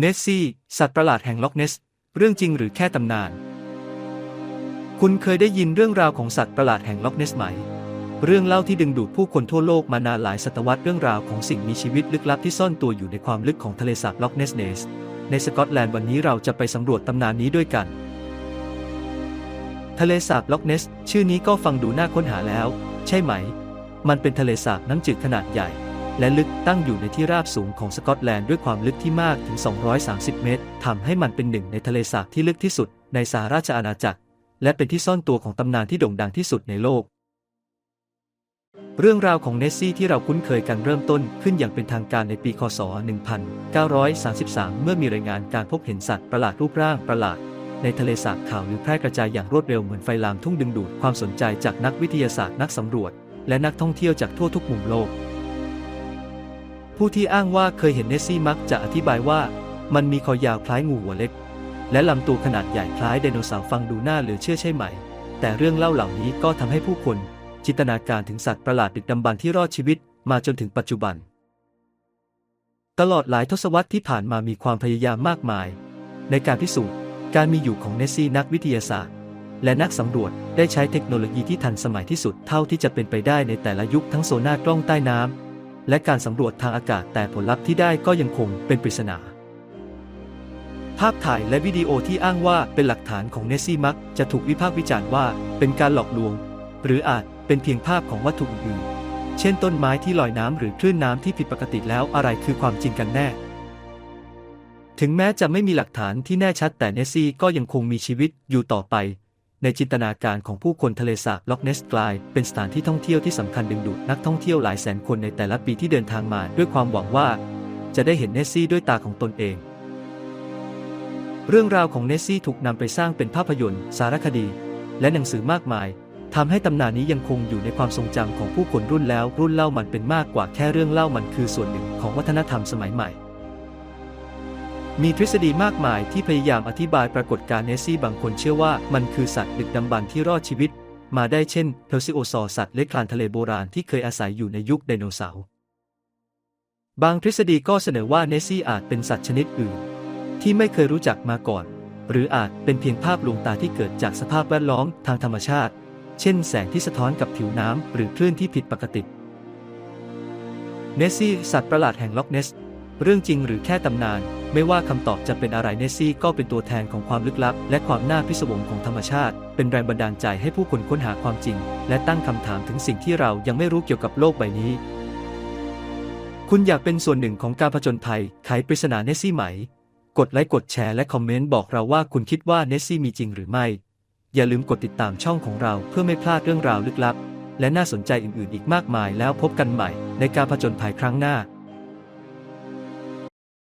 เนสซี่ สัตว์ประหลาดแห่งล็อกเนส เรื่องจริงหรือแค่ตำนาน คุณเคยได้ยินเรื่องราวของสัตว์ประหลาดแห่งล็อกเนสไหม เรื่องเล่าที่ดึงดูดผู้คนทั่วโลกมานานหลายศตวรรษเรื่องราวของสิ่งมีชีวิตลึกลับที่ซ่อนตัวอยู่ในความลึกของทะเลสาบล็อกเนสเนส ในสกอตแลนด์วันนี้เราจะไปสำรวจตำนานนี้ด้วยกัน ทะเลสาบล็อกเนส ชื่อนี้ก็ฟังดูน่าค้นหาแล้ว ใช่ไหม มันเป็นทะเลสาบน้ำจืดขนาดใหญ่ และลึกตั้งอยู่ในที่ราบสูงของสกอตแลนด์ด้วยความลึกที่มากถึง 230 เมตรทำให้มันเป็นหนึ่งในทะเลสาบที่ลึกที่สุดในสหราชอาณาจักร และเป็นที่ซ่อนตัวของตำนานที่โด่งดังที่สุดในโลก เรื่องราวของเนสซี่ที่เราคุ้นเคยกันเริ่มต้นขึ้นอย่างเป็นทางการในปี คศ 1933 เมื่อมีรายงานการพบเห็นสัตว์ประหลาดรูปร่างประหลาดในทะเลสาบข่าวหรือแพร่กระจายอย่างรวดเร็วเหมือนไฟลามทุ่งดึงดูดความสนใจจากนักวิทยาศาสตร์นักสำรวจ และนักท่องเที่ยวจากทั่วทุกมุมโลก ผู้ที่อ้างว่าเคยเห็นเนสซี่มักจะอธิบายว่า มันมีคอยาวคล้ายงูหัวเล็ก และลำตัวขนาดใหญ่คล้ายไดโนเสาร์ฟังดูน่าเหลือเชื่อใช่ไหม แต่เรื่องเล่าเหล่านี้ก็ทำให้ผู้คน จินตนาการถึงสัตว์ประหลาดดึกดำบรรที่รอดชีวิตมาจนถึงปัจจุบัน ตลอดหลายทศวรรษที่ผ่านมามีความพยายามมากมาย ในการพิสูจน์การมีอยู่ของเนสซี่นักวิทยาศาสตร์ และนักสำรวจได้ใช้เทคโนโลยีที่ทันสมัยที่สุดเท่าที่จะเป็นไปได้ในแต่ละยุคทั้งโซน่ากล้องใต้น้ำ และการสำรวจทางอากาศแต่ผลลัพธ์ที่ได้ก็ยังคงเป็นปริศนา ภาพถ่ายและวิดีโอที่อ้างว่าเป็นหลักฐานของเนสซี่มัก จะถูกวิพากษ์วิจารณ์ว่าเป็นการหลอกลวง หรืออาจเป็นเพียงภาพของวัตถุอื่นเช่นต้นไม้ที่ลอยน้ำหรือคลื่นน้ำที่ผิดปกติแล้วอะไรคือความจริงกันแน่ ถึงแม้จะไม่มีหลักฐานที่แน่ชัดแต่เนสซี่ก็ยังคงมีชีวิตอยู่ต่อไป ในจินตนาการของผู้คนทะเลสาบล็อกเนสกลายเป็นสถานที่ท่องเที่ยวที่สำคัญดึงดูดนักท่องเที่ยวหลายแสนคนในแต่ละปีที่เดินทางมาด้วยความหวังว่า จะได้เห็นเนสซี่ด้วยตาของตนเอง เรื่องราวของเนสซี่ถูกนำไปสร้างเป็นภาพยนตร์ สารคดี และหนังสือมากมายทำให้ตำนานนี้ยังคงอยู่ในความทรงจำของผู้คนรุ่นแล้วรุ่นเล่ามันเป็นมากกว่าแค่เรื่องเล่ามันคือส่วนหนึ่งของวัฒนธรรมสมัยใหม่ มีทฤษฎีมากมายที่พยายามอธิบายปรากฏการณ์เนสซี่บางคนเชื่อว่ามันคือสัตว์ดึกดำบรรพ์ที่รอดชีวิต มาได้เช่นเพลซิโอซอร์สัตว์เล็กคลานทะเลโบราณที่เคยอาศัยอยู่ในยุคไดโนเสาร์บางทฤษฎีก็เสนอว่าเนสซี่อาจเป็นสัตว์ชนิดอื่น ที่ไม่เคยรู้จักมาก่อน หรืออาจเป็นเพียงภาพลวงตาที่เกิดจากสภาพแวดล้อมทางธรรมชาติ เช่นแสงที่สะท้อนกับผิวน้ำหรือคลื่นที่ผิดปกติเนสซี่สัตว์ประหลาดแห่งล็อกเนส เรื่องจริงหรือแค่ตำนาน ไม่ว่าคำตอบจะเป็นอะไรเนสซี่ก็เป็นตัวแทนของความลึกลับ และความน่าพิศวงของธรรมชาติ เป็นแรงบันดาลใจให้ผู้คนค้นหาความจริง และตั้งคำถามถึงสิ่งที่เรายังไม่รู้เกี่ยวกับโลกใบนี้ คุณอยากเป็นส่วนหนึ่งของการผจญภัยไขปริศนาเนสซี่ไหม กดไลค์กดแชร์และคอมเมนต์บอกเราว่าคุณคิดว่าเนสซี่มีจริงหรือไม่ อย่าลืมกดติดตามช่องของเราเพื่อไม่พลาดเรื่องราวลึกลับ และน่าสนใจอื่นๆ อีกมากมายแล้วพบกันใหม่ ในการผจญภัยครั้งหน้า